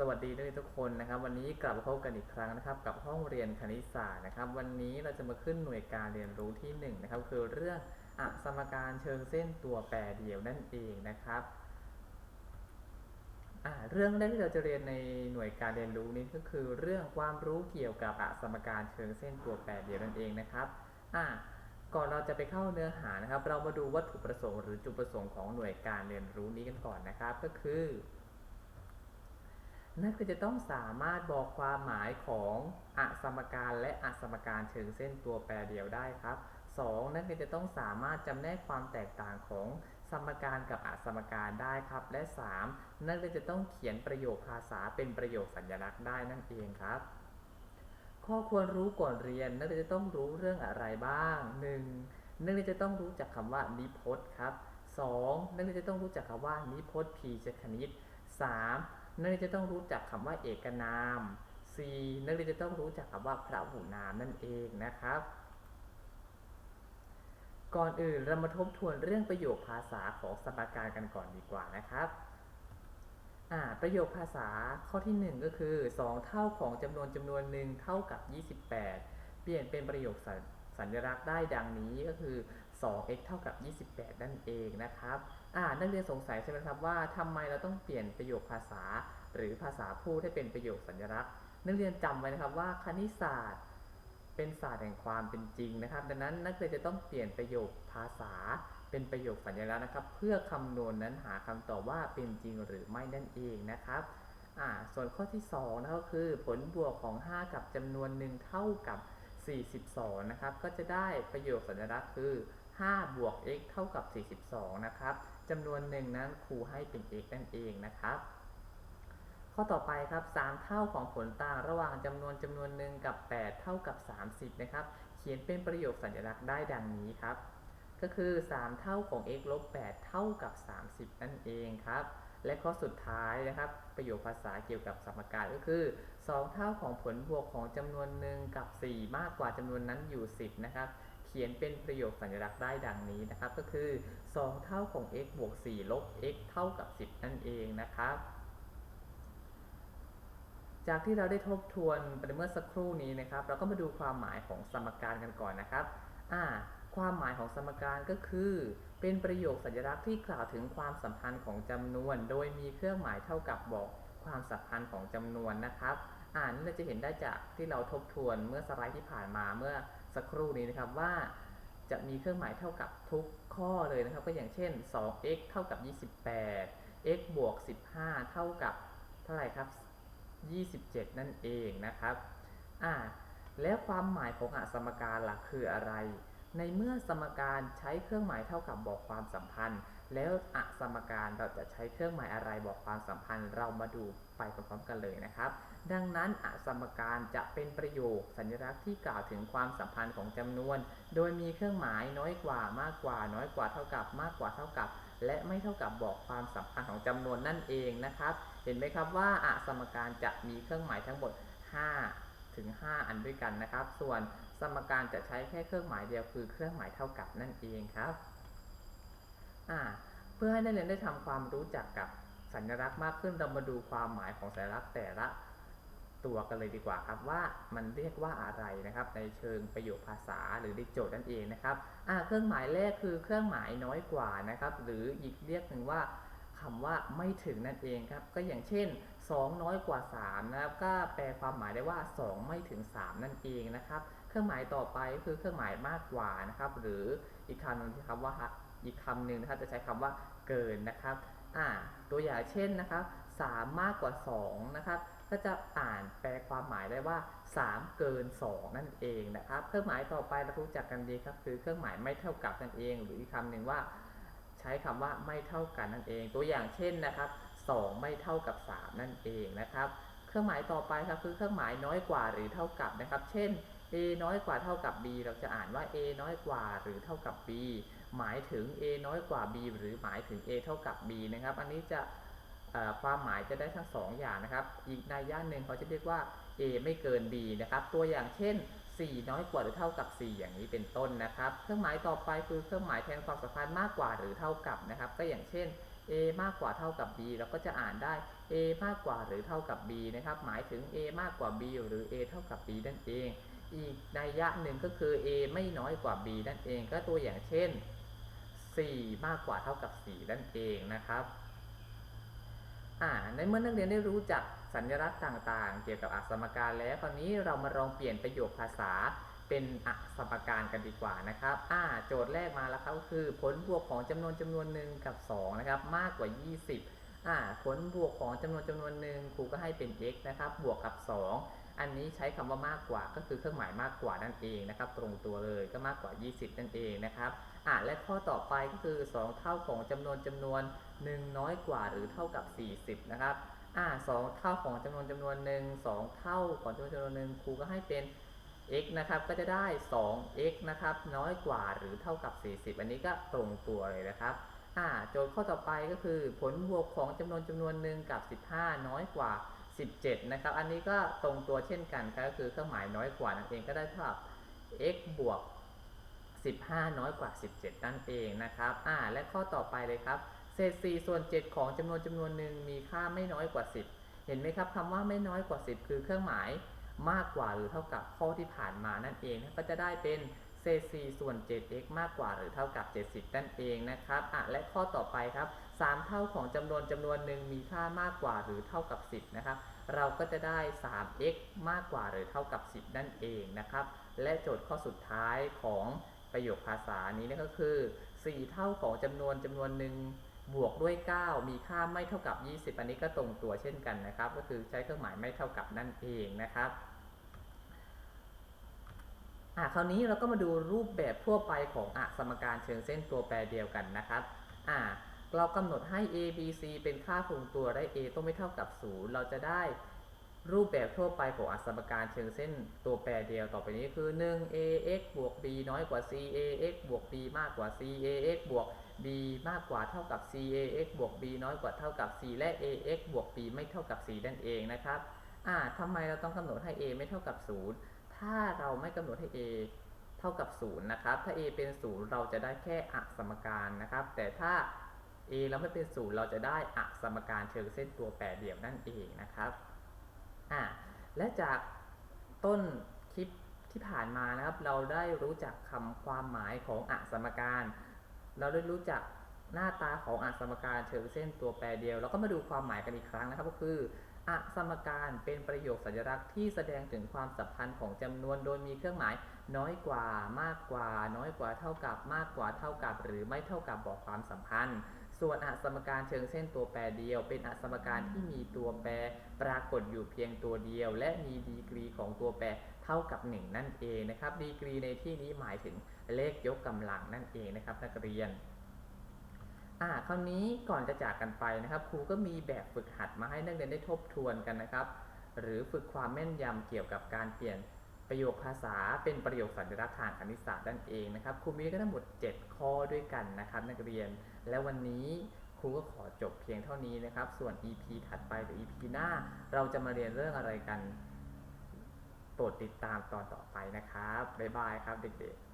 สวัสดีด้วยทุกคนนะครับ วันนี้กลับมาพบกันอีกครั้งนะครับ กับห้องเรียนคณิตศาสตร์นะครับ วันนี้เราจะมาขึ้นหน่วยการเรียนรู้ที่1นงนะครับคือเรื่องอสมการเชิงเส้นตัวแปรเดี่ยวนั่นเองนะครับเรื่องแรกที่เราจะเรียนในหน่วยการเรียนรู้นี้ก็คือ เรื่องความรู้เกี่ยวกับอสมการเชิงเส้นตัวแปรเดี่ยวนั่นเองนะครับก่อนเราจะไปเข้าเนื้อหานะครับ เรามาดูวัตถุประสงค์หรือจุดประสงค์ของหน่วยการเรียนรู้นี้กันก่อนนะครับ ก็คือ นักเรียนจะต้องสามารถบอกความหมายของอสมการและอสมการเชิงเส้นตัวแปรเดียวได้ครับ 2. นักเรียนจะต้องสามารถจำแนกความแตกต่างของสมการกับอสมการได้ครับ และ 3. นักเรียนจะต้องเขียนประโยคภาษาเป็นประโยคสัญลักษณ์ได้นั่นเองครับ ข้อควรรู้ก่อนเรียนนักเรียนจะต้องรู้เรื่องอะไรบ้าง 1. นักเรียนจะต้องรู้จักคำว่านิพจน์ครับ 2. นักเรียนจะต้องรู้จักคำว่านิพจน์พีชคณิต 3. นักเรียนจะต้องรู้จักคำว่าเอกนาม 4. นักเรียนจะต้องรู้จักคำว่าพระหูนามนั่นเองนะครับ ก่อนอื่นเรามาทบทวนเรื่องประโยคภาษาของสมการกันก่อนดีกว่านะครับประโยคภาษาข้อที่ 1 ก็คือ 2 เท่าของจำนวนจำนวนหนึ่งเท่ากับ 28 เปลี่ยนเป็นประโยคสัญสัญลักษณ์ได้ดังนี้ก็คือ 2x เท่ากับ 28 นั่นเองนะครับอ่านักเรียนสงสัยใช่ไหมครับว่าทำไมเราต้องเปลี่ยนประโยคภาษา หรือภาษาพูดให้เป็นประโยคสัญลักษณ์ นักเรียนจำไว้นะครับว่าคณิตศาสตร์ เป็นศาสตร์แห่งความเป็นจริงนะครับ ดังนั้นนักเรียนจะต้องเปลี่ยนประโยคภาษา เป็นประโยคสัญลักษณ์นะครับ เพื่อคำนวณนนั้นหาคำตอบว่าเป็นจริงหรือไม่นั่นเองนะครับอ่าส่วนข้อที่2นะก็คือผลบวกของ 5 กับจำนวนหนึ่งเท่ากับ 42 นะครับ ก็จะได้ประโยคสัญลักษณ์คือ 5 บวก x เท่ากับ 42 นะครับจำนวนหนึ่งนั้นครูให้เป็น x นั่นเองนะครับ ข้อต่อไปครับ 3 เท่าของผลต่างระหว่างจำนวนจำนวนหนึ่งกับ 8 เท่ากับ 30 นะครับ เขียนเป็นประโยคสัญลักษณ์ได้ดังนี้ครับ ก็คือ 3 เท่าของ x ลบ 8 เท่ากับ 30 นั่นเองครับ และข้อสุดท้ายนะครับ ประโยคภาษาเกี่ยวกับสมการก็คือ 2 เท่าของผลบวกของจำนวนหนึ่งกับ 4 มากกว่าจำนวนนั้นอยู่ 10 นะครับ ขียนเป็นประโยคสัญลักษณ์ได้ดังนี้นะครับ ก็คือ 2 เท่าของ x บวก4ลบ x เท่ากับ 10 นั่นเองนะครับ จากที่เราได้ทบทวนไปเมื่อสักครู่นี้นะครับ เราก็มาดูความหมายของสมการกันก่อนนะครับอ่าความหมายของสมการก็คือ เป็นประโยคสัญลักษณ์ที่กล่าวถึงความสัมพันธ์ของจำนวน โดยมีเครื่องหมายเท่ากับบอกความสัมพันธ์ของจำนวนนะครับ อ่านี่เราจะเห็นได้จากที่เราทบทวนเมื่อสไลด์ที่ผ่านมาเมื่อ สักครู่นี้นะครับว่าจะมีเครื่องหมายเท่ากับทุกข้อเลยนะครับ ก็อย่างเช่น 2x เท่ากับ 28 x บวก 15 เท่ากับเท่าไหร่ครับ 27 นั่นเองนะครับอ่าแล้วความหมายของอสมการล่ะคืออะไร ในเมื่อสมการใช้เครื่องหมายเท่ากับบอกความสัมพันธ์ แล้วอสมการเราจะใช้เครื่องหมายอะไรบอกความสัมพันธ์เรามาดูไปพร้อมๆกันเลยนะครับ ดังนั้นอสมการจะเป็นประโยคสัญลักษณ์ที่กล่าวถึงความสัมพันธ์ของจำนวน โดยมีเครื่องหมายน้อยกว่ามากกว่า น้อยกว่าเท่ากับ มากกว่าเท่ากับ และไม่เท่ากับบอกความสัมพันธ์ของจำนวนนั่นเองนะครับ เห็นไหมครับว่าอสมการจะมีเครื่องหมายทั้งหมด 5 ถึง 5 อันด้วยกันนะครับ ส่วนสมการจะใช้แค่เครื่องหมายเดียวคือเครื่องหมายเท่ากับนั่นเองครับ เพื่อให้นักเรียนได้ทำความรู้จักกับสัญลักษณ์มากขึ้นเรามาดูความหมายของสัญลักษณ์แต่ละตัวกันเลยดีกว่าครับว่ามันเรียกว่าอะไรนะครับ ในเชิงประโยคภาษาหรือในโจทย์นั่นเองนะครับอ่าเครื่องหมายแรกคือเครื่องหมายน้อยกว่านะครับ หรืออีกเรียกหนึ่งว่าคำว่าไม่ถึงนั่นเองครับ ก็อย่างเช่น 2 น้อยกว่า 3 นะครับ ก็แปลความหมายได้ว่า 2 ไม่ถึง 3 นั่นเองนะครับ เครื่องหมายต่อไปคือเครื่องหมายมากกว่านะครับ หรืออีกคำหนึ่งที่คำว่า อีกคำหนึ่งนะครับจะใช้คำว่าเกินนะครับอ่าตัวอย่างเช่นนะครับ3มากกว่า2นะครับก็จะอ่านแปลความหมายได้ว่า 3 เกิน 2 นั่นเองนะครับ เครื่องหมายต่อไปเรารู้จักกันดีครับคือเครื่องหมายไม่เท่ากับนั่นเอง หรืออีกคำหนึ่งว่า ใช้คำว่าไม่เท่ากันนั่นเอง ตัวอย่างเช่นนะครับ 2 ไม่เท่ากับ 3 นั่นเองนะครับ เครื่องหมายต่อไปครับคือเครื่องหมายน้อยกว่าหรือเท่ากับนะครับ เช่น a น้อยกว่าเท่ากับ b เราจะอ่านว่า a น้อยกว่าหรือเท่ากับ b หมายถึง a น้อยกว่า b หรือหมายถึง a เท่ากับ b นะครับ อันนี้จะความหมายจะได้ทั้ง 2 อย่างนะครับ อีกในย่านหนึ่งเขาจะเรียกว่า a ไม่เกิน b นะครับ ตัวอย่างเช่น 4 น้อยกว่าหรือเท่ากับ 4 อย่างนี้เป็นต้นนะครับ เครื่องหมายต่อไปคือเครื่องหมายแทนความสัมพันธ์มากกว่าหรือเท่ากับนะครับ ก็อย่างเช่น a มากกว่าเท่ากับ b เราก็จะอ่านได้ a มากกว่าหรือเท่ากับ b นะครับ หมายถึง a มากกว่า b หรือ a เท่ากับ b นั่นเอง อีกนัยยะหนึ่งก็คือ a ไม่น้อยกว่า b นั่นเองก็ตัวอย่างเช่น 4 มากกว่าเท่ากับ 4 นั่นเองนะครับอ่าในเมื่อนักเรียนได้รู้จักสัญลักษณ์ต่างๆ เกี่ยวกับอักษรสมการแล้วคราวนี้เรามาลองเปลี่ยนประโยคภาษาเป็นอักษรสมการกันดีกว่านะครับอ่าโจทย์แรกมาแล้วครับก็คือ ผลบวกของจำนวนจำนวนหนึ่งกับ2นะครับมากกว่า 20อ่าผลบวกของจำนวนจำนวนหนึ่งครูก็ให้เป็น x นะครับบวกกับ 2 อันนี้ใช้คำว่ามากกว่าก็คือเครื่องหมายมากกว่านั่นเองนะครับ ตรงตัวเลยก็มากกว่า 20 นั่นเองนะครับอะและข้อต่อไปก็คือ 2 เท่าของจำนวนจำนวน 1 น้อยกว่าหรือเท่ากับ 40 นะครับอ่า2เท่าของจำนวนจำนวนหนึ่ง2เท่าของจำนวนจำนวนหนึ่งครูก็ให้เป็น x นะครับก็จะได้ 2x นะครับน้อยกว่าหรือเท่ากับ 40 อันนี้ก็ตรงตัวเลยนะครับอ่าโจทย์ข้อต่อไปก็คือ ผลบวกของจำนวนจำนวนหนึ่งกับ 15 น้อยกว่า 17 นะครับ อันนี้ก็ตรงตัวเช่นกันครับก็คือเครื่องหมายน้อยกว่านั่นเองก็ได้เท่ากับ x บวก 15 น้อยกว่า 17 นั่นเองนะครับ อ่า และข้อต่อไปเลยครับ เศษ 4 ส่วน 7 ของจำนวนจำนวนหนึ่งมีค่าไม่น้อยกว่า 10 เห็นไหมครับคำว่าไม่น้อยกว่า 10 คือเครื่องหมายมากกว่าหรือเท่ากับข้อที่ผ่านมานั่นเองก็จะได้เป็นเศษ4ส่วน 7x มากกว่าหรือเท่ากับ 70 นั่นเองนะครับอะและข้อต่อไปครับ 3 เท่าของจำนวนจำนวนหนึ่งมีค่ามากกว่าหรือเท่ากับ 10 นะครับ เราก็จะได้ 3x มากกว่าหรือเท่ากับ 10 นั่นเองนะครับ และโจทย์ข้อสุดท้ายของประโยคภาษานี้นั่นก็คือ 4 เท่าของจำนวนจำนวนหนึ่งบวกด้วย 9 มีค่าไม่เท่ากับ 20 อันนี้ก็ตรงตัวเช่นกันนะครับ ก็คือใช้เครื่องหมายไม่เท่ากับนั่นเองนะครับอะคราวนี้เราก็มาดูรูปแบบทั่วไปของอะสมการเชิงเส้นตัวแปรเดียวกันนะครับอะ เรากำหนดให้ a b c เป็นค่าคงตัวได้ a ต้องไม่เท่ากับ 0 เราจะได้รูปแบบทั่วไปของอักษรสมการเชิงเส้นตัวแปรเดียวต่อไปนี้คือ1 ax บวก b น้อยกว่า c ax บวก b มากกว่า c ax บวก b มากกว่าเท่ากับ c ax บวก b น้อยกว่าเท่ากับ c และ ax บวก b ไม่เท่ากับ c นั่นเองนะครับอ่าทำไมเราต้องกำหนดให้ a ไม่เท่ากับ 0 ถ้าเราไม่กำหนดให้ a เท่ากับ 0 นะครับ ถ้า a เป็น 0 เราจะได้แค่อักสมการนะครับ แต่ถ้า a เราไม่เป็น0เราจะได้อสมการเชิงเส้นตัวแปรเดี่ยวนั่นเองนะครับอ่าและจากต้นคลิปที่ผ่านมานะครับ เราได้รู้จักคำความหมายของอสมการ เราได้รู้จักหน้าตาของอสมการเชิงเส้นตัวแปรเดียวเราก็มาดูความหมายกันอีกครั้งนะครับ ก็คืออสมการเป็นประโยคสัญลักษณ์ที่แสดงถึงความสัมพันธ์ของจำนวนโดยมีเครื่องหมายน้อยกว่ามากกว่า น้อยกว่าเท่ากับมากกว่าเท่ากับ หรือไม่เท่ากับบอกความสัมพันธ์ ส่วนอสมการเชิงเส้นตัวแปรเดียว เป็นอสมการที่มีตัวแปรปรากฏอยู่เพียงตัวเดียว และมีดีกรีของตัวแปรเท่ากับ 1 นั่นเองนะครับ ดีกรีในที่นี้หมายถึงเลขยกกำลังนั่นเองนะครับ นักเรียนอ่าคราวนี้ก่อนจะจากกันไปนะครับ ครูก็มีแบบฝึกหัดมาให้นักเรียนได้ทบทวนกันนะครับ หรือฝึกความแม่นยำเกี่ยวกับการเปลี่ยน ประโยคภาษาเป็นประโยคสัญลักษณ์ทางคณิตศาสตร์นั่นเองนะครับครูมีก็ทั้งหมด 7 ข้อด้วยกันนะครับ นักเรียน และวันนี้ครูก็ขอจบเพียงเท่านี้นะครับ ส่วน EP ถัดไปหรือ EP หน้า เราจะมาเรียนเรื่องอะไรกัน โปรดติดตามตอนต่อไปนะครับ บ๊ายบายครับเด็กๆ